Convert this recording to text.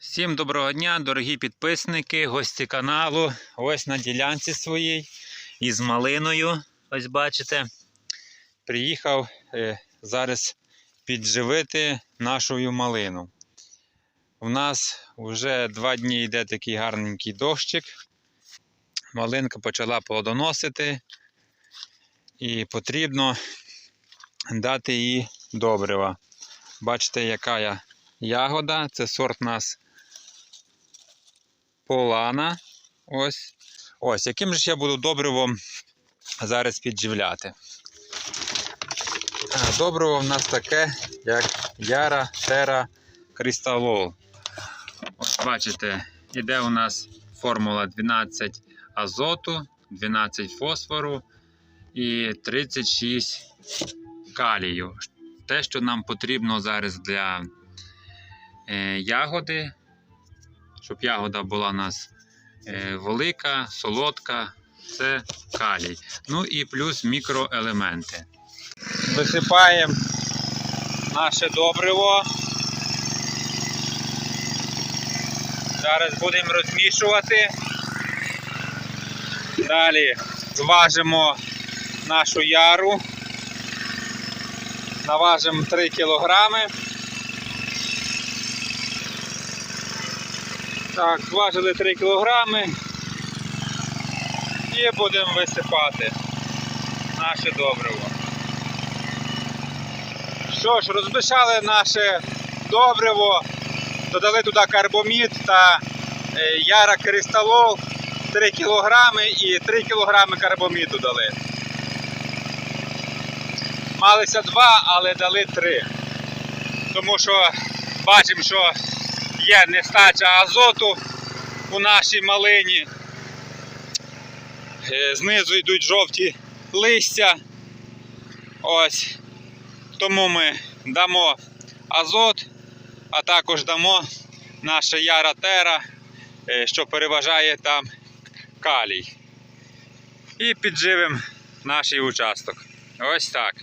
Всім доброго дня, дорогі підписники, гості каналу. Ось на ділянці своїй із малиною. Ось бачите. Приїхав е, зараз підживити нашу малину. У нас вже два дні йде такий гарненький дощик. Малинка почала плодоносити, і потрібно дати їй добрива. Бачите, яка я ягода. Це сорт у нас Полана. Ось. Ось, яким же я буду добривом зараз підживляти. Добриво в нас таке, як Яра Тера Кристалол. Ось бачите, іде у нас формула 12 азоту, 12 фосфору і 36 калію. Те, що нам потрібно зараз для е, ягоди, щоб ягода була у нас е, велика, солодка, це калій. Ну і плюс мікроелементи. Висипаємо наше добриво. Зараз будемо розмішувати. Далі зважимо нашу яру. Наважимо 3 кілограми. Так, зважили 3 кілограми і будемо висипати наше добриво. Що ж, розмішали наше добриво, додали туди карбомід та е, яра кристалол 3 кілограми і 3 кілограми карбоміду дали. Малися 2, але дали 3. Тому що бачимо, що є нестача азоту у нашій малині. Е, Знизу йдуть жовті листя. Ось. Тому ми дамо азот, а також дамо наша яра тера, е, що переважає там калій. І підживимо наш участок. Ось так.